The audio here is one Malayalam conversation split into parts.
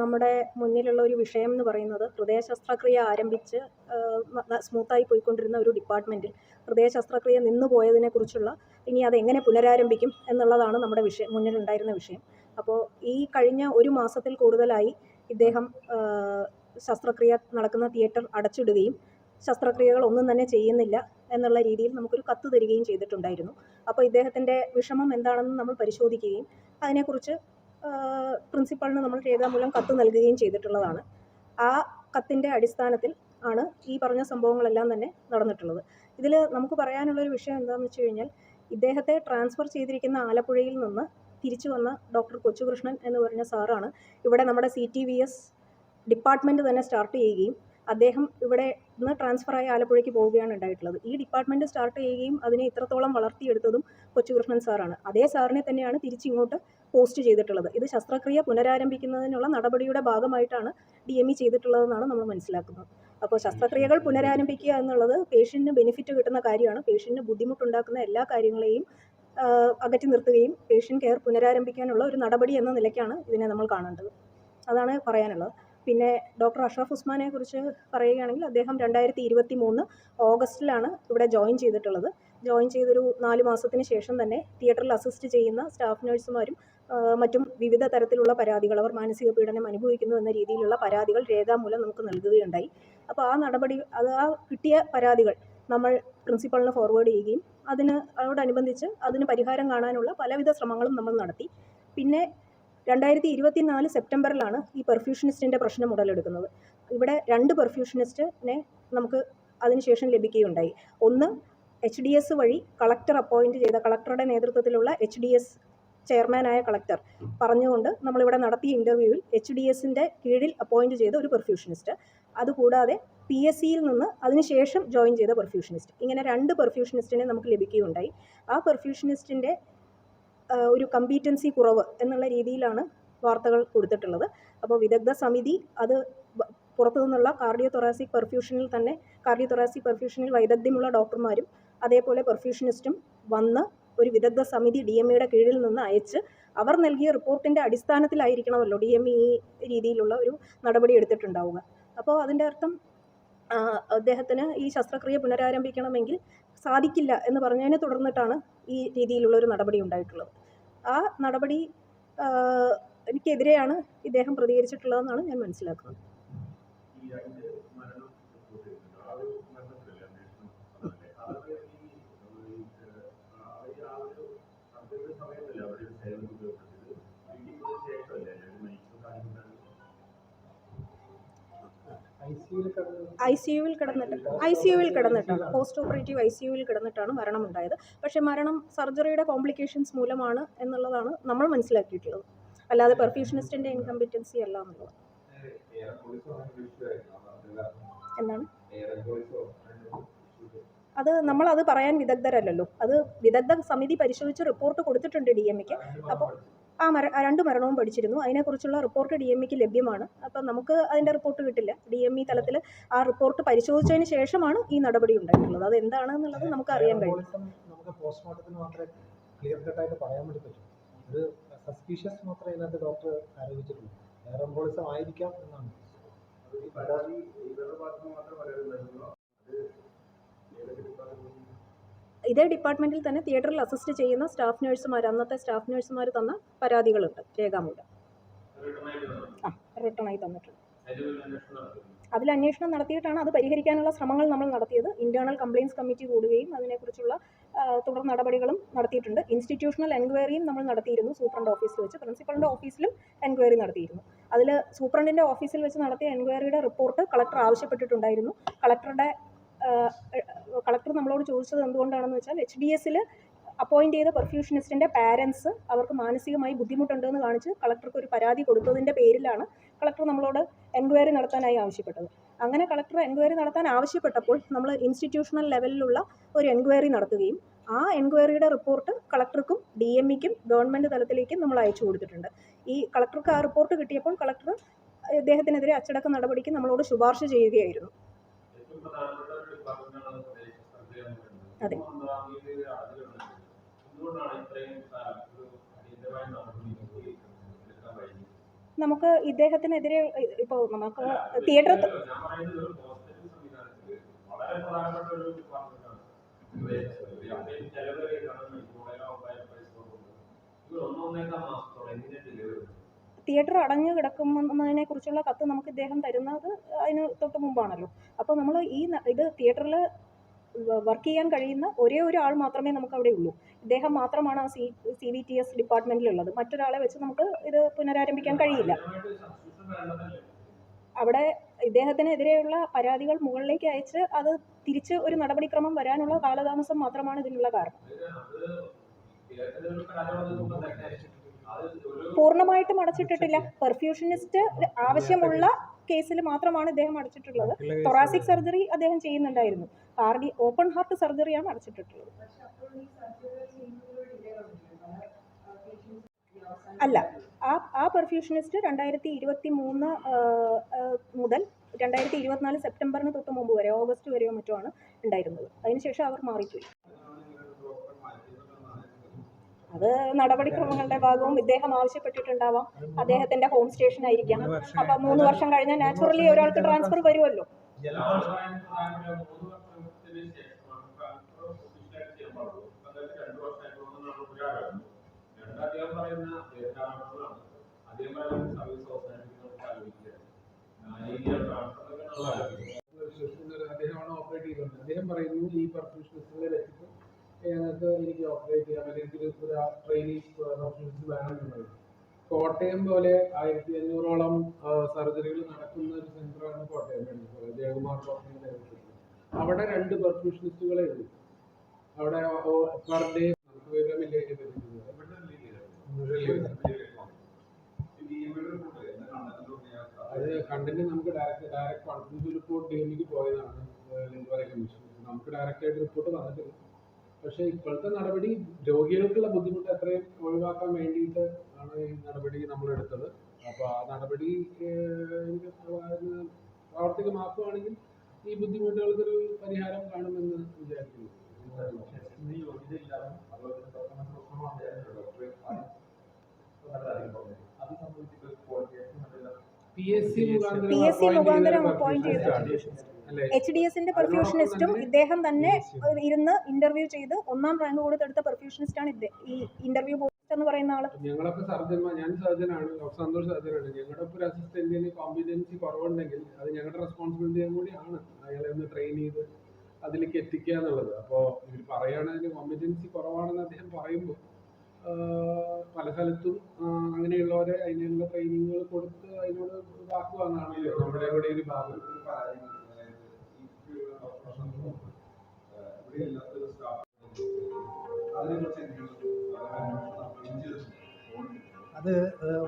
നമ്മുടെ മുന്നിലുള്ള ഒരു വിഷയം എന്ന് പറയുന്നത് ഹൃദയ ശസ്ത്രക്രിയ ആരംഭിച്ച് സ്മൂത്തായി പോയിക്കൊണ്ടിരുന്ന ഒരു ഡിപ്പാർട്ട്മെന്റിൽ ഹൃദയ ശസ്ത്രക്രിയ നിന്നു പോയതിനെക്കുറിച്ചുള്ള ഇനി അതെങ്ങനെ പുനരാരംഭിക്കും എന്നുള്ളതാണ് നമ്മുടെ വിഷയം മുന്നിലുണ്ടായിരുന്ന വിഷയം. അപ്പോൾ ഈ കഴിഞ്ഞ ഒരു മാസത്തിൽ കൂടുതലായി ഇദ്ദേഹം ശസ്ത്രക്രിയ നടക്കുന്ന തിയേറ്റർ അടച്ചിടുകയും ശസ്ത്രക്രിയകൾ ഒന്നും തന്നെ ചെയ്യുന്നില്ല എന്നുള്ള രീതിയിൽ നമുക്കൊരു കത്ത് തരികയും ചെയ്തിട്ടുണ്ടായിരുന്നു. അപ്പോൾ ഇദ്ദേഹത്തിന്റെ വിഷമം എന്താണെന്ന് നമ്മൾ പരിശോധിക്കുകയും അതിനെക്കുറിച്ച് പ്രിൻസിപ്പളിന് നമ്മൾ രേഖാമൂലം കത്ത് നൽകുകയും ചെയ്തിട്ടുള്ളതാണ്. ആ കത്തിന്റെ അടിസ്ഥാനത്തിൽ ആണ് ഈ പറഞ്ഞ സംഭവങ്ങളെല്ലാം തന്നെ നടന്നിട്ടുള്ളത്. ഇതിൽ നമുക്ക് പറയാനുള്ളൊരു വിഷയം എന്താണെന്ന് വെച്ച് കഴിഞ്ഞാൽ ഇദ്ദേഹത്തെ ട്രാൻസ്ഫർ ചെയ്തിരിക്കുന്ന ആലപ്പുഴയിൽ നിന്ന് തിരിച്ചു വന്ന ഡോക്ടർ കൊച്ചുകൃഷ്ണൻ എന്ന് പറഞ്ഞ സാറാണ് ഇവിടെ നമ്മുടെ C T V S department തന്നെ സ്റ്റാർട്ട് ചെയ്യുകയും അദ്ദേഹം ഇവിടെ നിന്ന് ട്രാൻസ്ഫറായി ആലപ്പുഴയ്ക്ക് പോവുകയാണ് ഉണ്ടായിട്ടുള്ളത്. ഈ ഡിപ്പാർട്ട്മെന്റ് സ്റ്റാർട്ട് ചെയ്യുകയും അതിനെ ഇത്രത്തോളം വളർത്തിയെടുത്തതും കൊച്ചുകൃഷ്ണൻ സാറാണ്. അതേ സാറിനെ തന്നെയാണ് തിരിച്ചിങ്ങോട്ട് പോസ്റ്റ് ചെയ്തിട്ടുള്ളത്. ഇത് ശസ്ത്രക്രിയ പുനരാരംഭിക്കുന്നതിനുള്ള നടപടിയുടെ ഭാഗമായിട്ടാണ് ഡി എം ഇ ചെയ്തിട്ടുള്ളതെന്നാണ് നമ്മൾ മനസ്സിലാക്കുന്നത്. അപ്പോൾ ശസ്ത്രക്രിയകൾ പുനരാരംഭിക്കുക എന്നുള്ളത് പേഷ്യന്റിന് ബെനിഫിറ്റ് കിട്ടുന്ന കാര്യമാണ്. പേഷ്യന്റിന് ബുദ്ധിമുട്ടുണ്ടാക്കുന്ന എല്ലാ കാര്യങ്ങളെയും അകറ്റി നിർത്തുകയും പേഷ്യന്റ് കെയർ പുനരാരംഭിക്കാനുള്ള ഒരു നടപടി എന്ന നിലയ്ക്കാണ് ഇതിനെ നമ്മൾ കാണേണ്ടത്. അതാണ് പറയാനുള്ളത്. പിന്നെ ഡോക്ടർ അഷ്റഫ് ഉസ്മാനെ കുറിച്ച് പറയുകയാണെങ്കിൽ അദ്ദേഹം രണ്ടായിരത്തി ഇരുപത്തി മൂന്ന് ഓഗസ്റ്റിലാണ് ഇവിടെ ജോയിൻ ചെയ്തിട്ടുള്ളത്. ജോയിൻ ചെയ്തൊരു നാല് മാസത്തിന് ശേഷം തന്നെ തിയേറ്ററിൽ അസിസ്റ്റ് ചെയ്യുന്ന സ്റ്റാഫ് നഴ്സുമാരും മറ്റും വിവിധ തരത്തിലുള്ള പരാതികൾ അവർ മാനസിക പീഡനം അനുഭവിക്കുന്നു എന്ന രീതിയിലുള്ള പരാതികൾ രേഖാമൂലം നമുക്ക് നൽകുകയുണ്ടായി. അപ്പോൾ ആ നടപടി അത് ആ കിട്ടിയ പരാതികൾ നമ്മൾ പ്രിൻസിപ്പളിന് ഫോർവേഡ് ചെയ്യുകയും അതിന് അതോടനുബന്ധിച്ച് അതിന് പരിഹാരം കാണാനുള്ള പലവിധ ശ്രമങ്ങളും നമ്മൾ നടത്തി. പിന്നെ രണ്ടായിരത്തി ഇരുപത്തി നാല് സെപ്റ്റംബറിലാണ് ഈ പെർഫ്യൂഷനിസ്റ്റിന്റെ പ്രശ്നം ഉടലെടുക്കുന്നത്. ഇവിടെ രണ്ട് പെർഫ്യൂഷനിസ്റ്റിനെ നമുക്ക് അതിനുശേഷം ലഭിക്കുകയുണ്ടായി. ഒന്ന് എച്ച് ഡി എസ് വഴി കളക്ടർ അപ്പോയിന്റ് ചെയ്ത കളക്ടറുടെ നേതൃത്വത്തിലുള്ള എച്ച് ഡി എസ് ചെയർമാനായ കളക്ടർ പറഞ്ഞുകൊണ്ട് നമ്മളിവിടെ നടത്തിയ ഇന്റർവ്യൂവിൽ എച്ച് ഡി എസിന്റെ കീഴിൽ അപ്പോയിന്റ് ചെയ്ത ഒരു പെർഫ്യൂഷനിസ്റ്റ് അതുകൂടാതെ പി എസ് സിയിൽ നിന്ന് അതിനുശേഷം ജോയിൻ ചെയ്ത പെർഫ്യൂഷനിസ്റ്റ് ഇങ്ങനെ രണ്ട് പെർഫ്യൂഷനിസ്റ്റിനെ നമുക്ക് ലഭിക്കുകയുണ്ടായി. ആ പെർഫ്യൂഷനിസ്റ്റിന്റെ ഒരു കമ്പീറ്റൻസി കുറവ് എന്നുള്ള രീതിയിലാണ് വാർത്തകൾ കൊടുത്തിട്ടുള്ളത്. അപ്പോൾ വിദഗ്ധ സമിതി അത് പുറത്തു നിന്നുള്ള കാർഡിയോ തൊറാസിക് പെർഫ്യൂഷനിൽ തന്നെ കാർഡിയോ തൊറാസിക് പെർഫ്യൂഷനിൽ വൈദഗ്ധ്യമുള്ള ഡോക്ടർമാരും അതേപോലെ പെർഫ്യൂഷനിസ്റ്റും വന്ന് ഒരു വിദഗ്ധ സമിതി ഡി എം ഇയുടെ കീഴിൽ നിന്ന് അയച്ച് അവർ നൽകിയ റിപ്പോർട്ടിന്റെ അടിസ്ഥാനത്തിലായിരിക്കണമല്ലോ ഡി എം ഇ രീതിയിലുള്ള ഒരു നടപടി എടുത്തിട്ടുണ്ടാവുക. അപ്പോൾ അതിന്റെ അർത്ഥം അദ്ദേഹത്തിന് ഈ ശസ്ത്രക്രിയ പുനരാരംഭിക്കണമെങ്കിൽ സാധിക്കില്ല എന്ന് പറഞ്ഞതിനെ തുടർന്നിട്ടാണ് ഈ രീതിയിലുള്ള ഒരു നടപടി ഉണ്ടായിട്ടുള്ളത്. ആ നടപടി എനിക്കെതിരെയാണ് ഇദ്ദേഹം പ്രതികരിച്ചിട്ടുള്ളതെന്നാണ് ഞാൻ മനസ്സിലാക്കുന്നത്. ഐ സി യുവിൽ കിടന്നിട്ട് ഐ സി യുവിൽ കിടന്നിട്ടാണ് പോസ്റ്റ് ഓപ്പറേറ്റീവ് ഐ സി യുവിൽ കിടന്നിട്ടാണ് മരണം ഉണ്ടായത് പക്ഷേ മരണം സർജറിയുടെ കോംപ്ലിക്കേഷൻസ് മൂലമാണ് എന്നുള്ളതാണ് നമ്മൾ മനസ്സിലാക്കിയിട്ടുള്ളത്. അല്ലാതെ പെർഫ്യൂഷനിസ്റ്റിന്റെ ഇൻകമ്പിറ്റൻസി അല്ല എന്നുള്ളത്. എന്താണ്? അത് നമ്മൾ അത് പറയാൻ വിദഗ്ധരല്ലല്ലോ. അത് വിദഗ്ധ സമിതി പരിശോധിച്ച് റിപ്പോർട്ട് കൊടുത്തിട്ടുണ്ട് ഡി എം അപ്പോൾ ആ മര രണ്ട് മരണവും പഠിച്ചിരുന്നു. അതിനെക്കുറിച്ചുള്ള റിപ്പോർട്ട് ഡി എം ഇക്ക് ലഭ്യമാണ്. അപ്പം നമുക്ക് അതിന്റെ റിപ്പോർട്ട് കിട്ടില്ല. ഡി എം ഇ തലത്തിൽ ആ റിപ്പോർട്ട് പരിശോധിച്ചതിന് ശേഷമാണ് ഈ നടപടി ഉണ്ടായിട്ടുള്ളത്. അത് എന്താണെന്നുള്ളത് നമുക്ക് അറിയാൻ കഴിയും. നമുക്ക് പോസ്റ്റ്മോർട്ടത്തിന് മാത്രമേ ക്ലിയർ കട്ടായിട്ട് പറയാൻ വേണ്ടി പറ്റൂ ഒരു സസ്പീഷ്യസ് മാത്രമേ ഇതിനകത്ത് ഡോക്ടർ ആരോപിച്ചിട്ടുള്ളൂ എയർ എംബോളിസം ആയിരിക്കാം എന്നാണ് ഇതേ ഡിപ്പാർട്ട്മെന്റിൽ തന്നെ തിയേറ്ററിൽ അസിസ്റ്റ് ചെയ്യുന്ന സ്റ്റാഫ് നഴ്സുമാർ അന്നത്തെ സ്റ്റാഫ് നഴ്സുമാർ തന്ന പരാതികളുണ്ട്. രേഖാമൂലം. ആ റിട്ടേണായി തന്നിട്ടുണ്ട്. അതിൽ അന്വേഷണം നടത്തിയിട്ടാണ് അത് പരിഹരിക്കാനുള്ള ശ്രമങ്ങൾ നമ്മൾ നടത്തിയത്. ഇന്റേണൽ കംപ്ലയിൻസ് കമ്മിറ്റി കൂടുകയും അതിനെക്കുറിച്ചുള്ള തുടർ നടപടികളും നടത്തിയിട്ടുണ്ട്. ഇൻസ്റ്റിറ്റ്യൂഷണൽ എൻക്വയറിയും നമ്മൾ നടത്തിയിരുന്നു. സൂപ്രണ്ട് ഓഫീസിൽ വെച്ച് പ്രിൻസിപ്പളിന്റെ ഓഫീസിലും എൻക്വയറി നടത്തിയിരുന്നു. അതിൽ സൂപ്രണ്ടിന്റെ ഓഫീസിൽ വെച്ച് നടത്തിയ എൻക്വയറിയുടെ റിപ്പോർട്ട് കളക്ടർ ആവശ്യപ്പെട്ടിട്ടുണ്ടായിരുന്നു. കളക്ടറുടെ കളക്ടർ നമ്മളോട് ചോദിച്ചത് എന്തുകൊണ്ടാണെന്ന് വെച്ചാൽ എച്ച് ഡി എസിൽ അപ്പോയിന്റ് ചെയ്ത പെർഫ്യൂഷനിസ്റ്റിന്റെ പാരൻസ് അവർക്ക് മാനസികമായി ബുദ്ധിമുട്ടുണ്ടെന്ന് കാണിച്ച് കളക്ടർക്ക് ഒരു പരാതി കൊടുത്തതിന്റെ പേരിലാണ് കളക്ടർ നമ്മളോട് എൻക്വയറി നടത്താനായി ആവശ്യപ്പെട്ടത്. അങ്ങനെ കളക്ടർ എൻക്വയറി നടത്താൻ ആവശ്യപ്പെട്ടപ്പോൾ നമ്മൾ ഇൻസ്റ്റിറ്റ്യൂഷണൽ ലെവലിലുള്ള ഒരു എൻക്വയറി നടത്തുകയും ആ എൻക്വയറിയുടെ റിപ്പോർട്ട് കളക്ടർക്കും ഡി എം ഇക്കും ഗവൺമെന്റ് തലത്തിലേക്കും നമ്മൾ അയച്ചു കൊടുത്തിട്ടുണ്ട്. ഈ കളക്ടർക്ക് ആ റിപ്പോർട്ട് കിട്ടിയപ്പോൾ കളക്ടർ ഇദ്ദേഹത്തിനെതിരെ അച്ചടക്ക നടപടിക്ക് നമ്മളോട് ശുപാർശ ചെയ്യുകയായിരുന്നു. അതെ. നമുക്ക് ഇദ്ദേഹത്തിനെതിരെ ഇപ്പോൾ നമുക്ക് തിയേറ്റർ ഒന്നൊന്നേക്കാൾ മാസത്തോളം എങ്ങനെ ഡെലിവറി തിയേറ്റർ അടഞ്ഞു കിടക്കുന്നതിനെ കുറിച്ചുള്ള കത്ത് നമുക്ക് ഇദ്ദേഹം തരുന്നത് അതിന് തൊട്ട് മുമ്പാണല്ലോ. അപ്പോൾ നമ്മൾ ഈ ഇത് തിയേറ്ററിൽ വർക്ക് ചെയ്യാൻ കഴിയുന്ന ഒരേ ഒരു ആൾ മാത്രമേ നമുക്ക് അവിടെ ഉള്ളൂ. ഇദ്ദേഹം മാത്രമാണ് ആ C C V T S മറ്റൊരാളെ വെച്ച് നമുക്ക് ഇത് പുനരാരംഭിക്കാൻ കഴിയില്ല. അവിടെ ഇദ്ദേഹത്തിനെതിരെയുള്ള പരാതികൾ മുകളിലേക്ക് അയച്ച് അത് തിരിച്ച് ഒരു നടപടിക്രമം വരാനുള്ള കാലതാമസം മാത്രമാണ് ഇതിനുള്ള കാരണം. പൂർണമായിട്ടും അടച്ചിട്ടിട്ടില്ല. പെർഫ്യൂഷനിസ്റ്റ് ആവശ്യമുള്ള കേസിൽ മാത്രമാണ് ഇദ്ദേഹം അടച്ചിട്ടുള്ളത്. തൊറാസിക് സർജറി അദ്ദേഹം ചെയ്യുന്നുണ്ടായിരുന്നു. കാർഡി ഓപ്പൺ ഹാർട്ട് സർജറിയാണ് അടച്ചിട്ടിട്ടുള്ളത്. അല്ല ആ ആ പെർഫ്യൂഷനിസ്റ്റ് രണ്ടായിരത്തി ഇരുപത്തി മൂന്ന് മുതൽ രണ്ടായിരത്തി ഇരുപത്തിനാല് സെപ്റ്റംബറിന് തൊട്ട് മുമ്പ് വരെ ഓഗസ്റ്റ് വരെയോ മറ്റോ ആണ് ഉണ്ടായിരുന്നത്. അതിനുശേഷം അവർ മാറിപ്പോയി. അത് നടപടിക്രമങ്ങളുടെ ഭാഗവും ഇദ്ദേഹം ആവശ്യപ്പെട്ടിട്ടുണ്ടാവാം. അദ്ദേഹത്തിന്റെ ഹോം സ്റ്റേഷൻ ആയിരിക്കാം. അപ്പൊ മൂന്ന് വർഷം കഴിഞ്ഞാൽ നാച്ചുറലി ഒരാൾക്ക് ട്രാൻസ്ഫർ വരുമല്ലോ അദ്ദേഹം സർവീസ് അദ്ദേഹം പറയുന്നു ഈ വെച്ചിട്ട് ഞങ്ങൾക്ക് എനിക്ക് ഓപ്പറേറ്റ് ചെയ്യാൻ അല്ലെങ്കിൽ ഒരു ട്രെയിനിങ് ഓപ്ഷൻസ് വേണമെന്നുള്ളത്. കോട്ടയം പോലെ ആയിരത്തി അഞ്ഞൂറോളം സർജറികൾ നടക്കുന്ന ഒരു സെന്ററാണ് കോട്ടയം മെഡിക്കൽ ജയകുമാർ കോട്ടയം അവിടെ രണ്ട് പെർഫ്യൂഷനിസ്റ്റുകളെ ഉള്ളൂ. അവിടെ പെർ ഡേ നമുക്ക് വിവരമില്ലേ അത് കണ്ടന്റ് നമുക്ക് ഡയറക്റ്റ് ഡയറക്റ്റ് കോൺഫിഡൻസ് റിപ്പോർട്ട് ഡെയിലിക്ക് പോയതാണ് ലിംഗവര കമ്മീഷൻ നമുക്ക് ഡയറക്റ്റ് ആയിട്ട് റിപ്പോർട്ട് വന്നിട്ടില്ല. പക്ഷേ ഇപ്പോഴത്തെ നടപടി രോഗികൾക്കുള്ള ബുദ്ധിമുട്ട് അത്രയും ഒഴിവാക്കാൻ വേണ്ടിയിട്ട് ആണ് ഈ നടപടി നമ്മൾ എടുത്തത്. അപ്പോൾ ആ നടപടി പ്രാവർത്തികമാക്കുകയാണെങ്കിൽ ഈ ബുദ്ധിമുട്ടുകൾക്കൊരു പരിഹാരം കാണുമെന്ന് വിചാരിക്കുന്നു. പി എസ് സി മുഖാന്തരം അപ്പോയിന്റ് ചെയ്ത എച്ച് ഡി എസിന്റെ പെർഫ്യൂഷനിസ്റ്റും ഇദ്ദേഹം തന്നെ ഇരുന്ന് ഇന്റർവ്യൂ ചെയ്ത് ഒന്നാം റാങ്ക് കൊടുത്തെടുത്ത പെർഫ്യൂഷനിസ്റ്റ് ആണ് ഇദ്ദേ- ഈ ഇന്റർവ്യൂ എന്ന് പറയുന്ന ആൾ. ഞങ്ങളൊക്കെ സർജന്മാർ ഞാൻ സർജനാണ് ഡോക്ടർ സന്തോഷ് സർജനാണ് ഞങ്ങളുടെ ഒരു അസിസ്റ്റന്റിന് കോമ്പിറ്റൻസി കുറവുണ്ടെങ്കിൽ അത് ഞങ്ങളുടെ റെസ്പോൺസിബിലിറ്റിയും കൂടിയാണ് അയാളെ ഒന്ന് ട്രെയിൻ ചെയ്ത് അതിലേക്ക് എത്തിക്കുക എന്നുള്ളത്. അപ്പോൾ ഇവർ പറയുകയാണെങ്കിൽ കോമ്പിറ്റൻസി കുറവാണെന്ന് അദ്ദേഹം പറയുമ്പോൾ പല സ്ഥലത്തും അങ്ങനെയുള്ളവരെ അതിനുള്ള ട്രെയിനിങ്ങുകൾ കൊടുത്ത് നമ്മുടെ ഒരു ഭാഗം അത് ഏഹ്,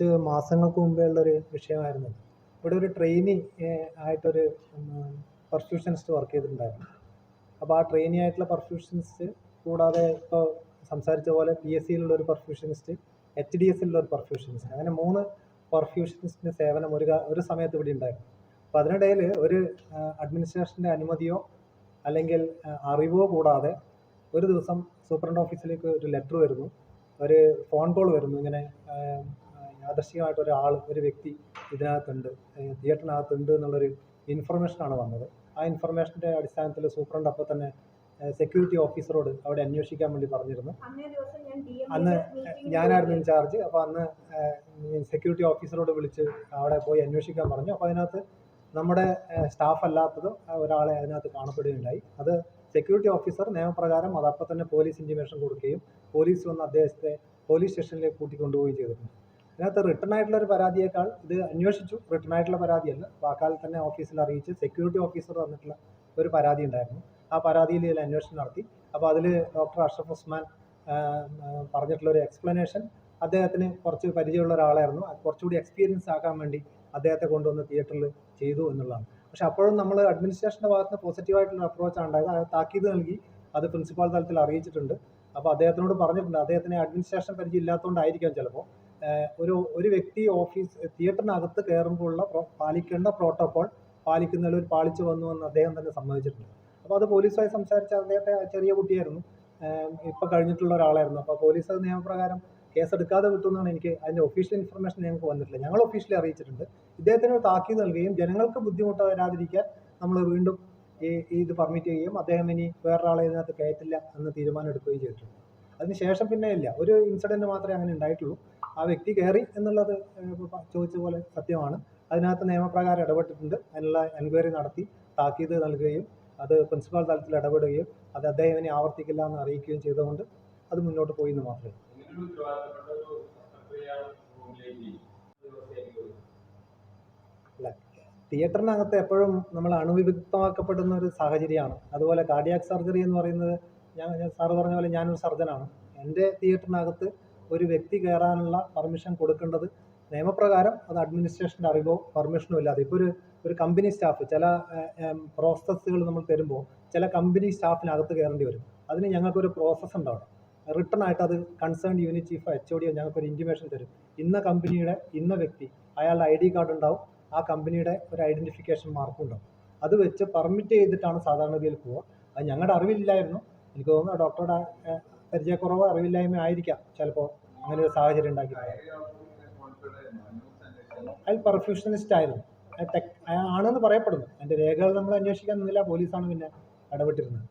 കുറച്ച് മാസങ്ങൾക്ക് മുമ്പേ ഉള്ളൊരു വിഷയമായിരുന്നു. ഇവിടെ ഒരു ട്രെയിനി ആയിട്ടൊരു പെർഫ്യൂഷനിസ്റ്റ് വർക്ക് ചെയ്തിട്ടുണ്ടായിരുന്നു. അപ്പോൾ ആ ട്രെയിനി ആയിട്ടുള്ള പെർഫ്യൂഷനിസ്റ്റ് കൂടാതെ ഇപ്പോൾ സംസാരിച്ച പോലെ പി എസ് സിയിലുള്ള ഒരു പെർഫ്യൂഷനിസ്റ്റ് എച്ച് ഡി എസിലുള്ള ഒരു പെർഫ്യൂഷനിസ്റ്റ് അങ്ങനെ മൂന്ന് പെർഫ്യൂഷനിസ്റ്റിന്റെ സേവനം ഒരു ഒരു സമയത്ത് ഇവിടെ ഉണ്ടായിരുന്നു. അപ്പോൾ അതിനിടയിൽ ഒരു അഡ്മിനിസ്ട്രേഷന്റെ അനുമതിയോ അല്ലെങ്കിൽ അറിവോ കൂടാതെ ഒരു ദിവസം സൂപ്രണ്ട് ഓഫീസിലേക്ക് ഒരു ലെറ്റർ വരുന്നു. ഒരു ഫോൺ കോൾ വരുന്നു. ഇങ്ങനെ യാദൃശ്ചികമായിട്ട് ഒരാൾ ഒരു വ്യക്തി ഇതിനകത്തുണ്ട്. തിയേറ്ററിനകത്തുണ്ട് എന്നുള്ളൊരു ഇൻഫർമേഷനാണ് വന്നത്. ആ ഇൻഫർമേഷന്റെ അടിസ്ഥാനത്തിൽ സൂപ്രണ്ട് അപ്പോൾ തന്നെ സെക്യൂരിറ്റി ഓഫീസറോട് അവിടെ അന്വേഷിക്കാൻ വേണ്ടി പറഞ്ഞിരുന്നു. അന്നേ ഞാനായിരുന്നു ഇൻചാർജ് അപ്പോൾ അന്ന് സെക്യൂരിറ്റി ഓഫീസറോട് വിളിച്ച് അവിടെ പോയി അന്വേഷിക്കാൻ പറഞ്ഞു. അപ്പോൾ അതിനകത്ത് നമ്മുടെ സ്റ്റാഫ് അല്ലാത്തത് ഒരാളെ അതിനകത്ത് കാണപ്പെടുകയുണ്ടായി. അത് സെക്യൂരിറ്റി ഓഫീസർ നിയമപ്രകാരം അത് തന്നെ പോലീസ് ഇന്റിമേഷൻ കൊടുക്കുകയും പോലീസ് വന്ന് അദ്ദേഹത്തെ പോലീസ് സ്റ്റേഷനിലേക്ക് കൂട്ടിക്കൊണ്ടുപോവുകയും ചെയ്തിട്ടുണ്ട്. ഇതിനകത്ത് റിട്ടേൺ ആയിട്ടുള്ള ഒരു പരാതിയേക്കാൾ ഇത് അന്വേഷിച്ചു. റിട്ടേൺ ആയിട്ടുള്ള പരാതിയല്ല. വാക്കാൽ തന്നെ ഓഫീസിൽ അറിയിച്ച് സെക്യൂരിറ്റി ഓഫീസർ തന്നിട്ടുള്ള ഒരു പരാതി ഉണ്ടായിരുന്നു. ആ പരാതിയിൽ ഇതിൽ അന്വേഷണം നടത്തി. അപ്പോൾ അതിൽ ഡോക്ടർ അഷ്റഫ് ഉസ്മാൻ പറഞ്ഞിട്ടുള്ള ഒരു എക്സ്പ്ലനേഷൻ അദ്ദേഹത്തിന് കുറച്ച് പരിചയമുള്ള ഒരാളായിരുന്നു. കുറച്ചുകൂടി എക്സ്പീരിയൻസ് ആക്കാൻ വേണ്ടി അദ്ദേഹത്തെ കൊണ്ടുവന്ന് തിയേറ്ററിൽ ചെയ്തു എന്നുള്ളതാണ്. പക്ഷെ അപ്പോഴും നമ്മൾ അഡ്മിനിസ്ട്രേഷന്റെ ഭാഗത്ത് നിന്ന് പോസിറ്റീവായിട്ടുള്ള അപ്രോച്ചാണ് ഉണ്ടായത്. അത് താക്കീത് നൽകി. അത് പ്രിൻസിപ്പാൾ തലത്തിൽ അറിയിച്ചിട്ടുണ്ട്. അപ്പോൾ അദ്ദേഹത്തിനോട് പറഞ്ഞിട്ടുണ്ട്. അദ്ദേഹത്തിന് അഡ്മിനിസ്ട്രേഷൻ പരിചയം ഇല്ലാത്തതുകൊണ്ടായിരിക്കാം ചിലപ്പോൾ. ഒരു ഒരു വ്യക്തി ഓഫീസ് തിയേറ്ററിനകത്ത് കയറുമ്പോഴുള്ള പാലിക്കേണ്ട പ്രോട്ടോകോൾ പാലിക്കുന്നതിൽ ഒരു പാളിച്ചു വന്നു എന്ന് അദ്ദേഹം തന്നെ സമ്മതിച്ചിട്ടുണ്ട്. അപ്പോൾ അത് പോലീസുമായി സംസാരിച്ച അദ്ദേഹത്തെ ചെറിയ കുട്ടിയായിരുന്നു. ഇപ്പോൾ കഴിഞ്ഞിട്ടുള്ള ഒരാളായിരുന്നു. അപ്പോൾ പോലീസ് അത് നിയമപ്രകാരം കേസെടുക്കാതെ വിട്ടു എന്നാണ് എനിക്ക് അതിന്റെ ഒഫീഷ്യൽ ഇൻഫർമേഷൻ ഞങ്ങൾക്ക് വന്നിട്ടില്ല ഞങ്ങൾ ഒഫീഷ്യലി അറിയിച്ചിട്ടുണ്ട്. ഇദ്ദേഹത്തിന് ഒരു താക്കീത് നൽകുകയും ജനങ്ങൾക്ക് ബുദ്ധിമുട്ട് വരാതിരിക്കാൻ നമ്മൾ വീണ്ടും ഈ ഇത് പെർമിറ്റ് ചെയ്യുകയും അദ്ദേഹം ഇനി വേറൊരാളെ ഇതിനകത്ത് കയറ്റില്ല എന്ന് തീരുമാനം എടുക്കുകയും ചെയ്തിട്ടുണ്ട്. അതിനുശേഷം പിന്നെ ഇല്ല. ഒരു ഇൻസിഡന്റ് മാത്രമേ അങ്ങനെ ഉണ്ടായിട്ടുള്ളൂ. ആ വ്യക്തി കയറി എന്നുള്ളത് ചോദിച്ച പോലെ സത്യമാണ്. അതിനകത്ത് നിയമപ്രകാരം ഇടപെട്ടിട്ടുണ്ട്. അതിനുള്ള എൻക്വയറി നടത്തി താക്കീത് നൽകുകയും അത് പ്രിൻസിപ്പാൾ തലത്തിൽ ഇടപെടുകയും അത് അദ്ദേഹം ഇനി ആവർത്തിക്കില്ല എന്ന് അറിയിക്കുകയും ചെയ്തുകൊണ്ട് അത് മുന്നോട്ട് പോയി എന്ന് മാത്രമേ പോയി. തിയേറ്ററിനകത്ത് എപ്പോഴും നമ്മൾ അണുവിമുക്തമാക്കപ്പെടുന്ന ഒരു സാഹചര്യമാണ്. അതുപോലെ കാർഡിയാക് സർജറി എന്ന് പറയുന്നത് ഞാൻ സാറ് പറഞ്ഞ പോലെ ഞാനൊരു സർജനാണ് എന്റെ തിയേറ്ററിനകത്ത് ഒരു വ്യക്തി കയറാനുള്ള പെർമിഷൻ കൊടുക്കേണ്ടത് നിയമപ്രകാരം അത് അഡ്മിനിസ്ട്രേഷന്റെ അറിവോ പെർമിഷനോ ഇല്ലാതെ. ഇപ്പോൾ ഒരു ഒരു കമ്പനി സ്റ്റാഫ് ചില പ്രോസസ്സുകൾ നമ്മൾ തരുമ്പോൾ ചില കമ്പനി സ്റ്റാഫിനകത്ത് കയറേണ്ടി വരും. അതിന് ഞങ്ങൾക്കൊരു പ്രോസസ്സ് ഉണ്ടാവണം. റിട്ടേൺ ആയിട്ട് അത് concern unit chief H O D ഞങ്ങൾക്കൊരു ഇന്റിമേഷൻ തരും. ഇന്ന കമ്പനിയുടെ ഇന്ന വ്യക്തി അയാളുടെ ഐ ഡി കാർഡ് ഉണ്ടാവും. ആ കമ്പനിയുടെ ഒരു ഐഡന്റിഫിക്കേഷൻ മാർക്കും ഉണ്ടാവും. അത് വെച്ച് പെർമിറ്റ് ചെയ്തിട്ടാണ് സാധാരണഗതിയിൽ പോവുക. അത് ഞങ്ങളുടെ അറിവില്ലായിരുന്നു. എനിക്ക് തോന്നുന്നു ഡോക്ടറുടെ പരിചയക്കുറവോ അറിവില്ലായ്മ ആയിരിക്കാം ചിലപ്പോൾ അങ്ങനെ ഒരു സാഹചര്യം ഉണ്ടാക്കി അയാൾ പെർഫ്യൂഷനിസ്റ്റ് ആയിരുന്നു. ആണെന്ന് പറയപ്പെടുന്നു. അതിന്റെ രേഖകൾ നമ്മൾ അന്വേഷിക്കാൻ നിന്നില്ല. പോലീസാണ് പിന്നെ ഇടപെട്ടിരുന്നത്.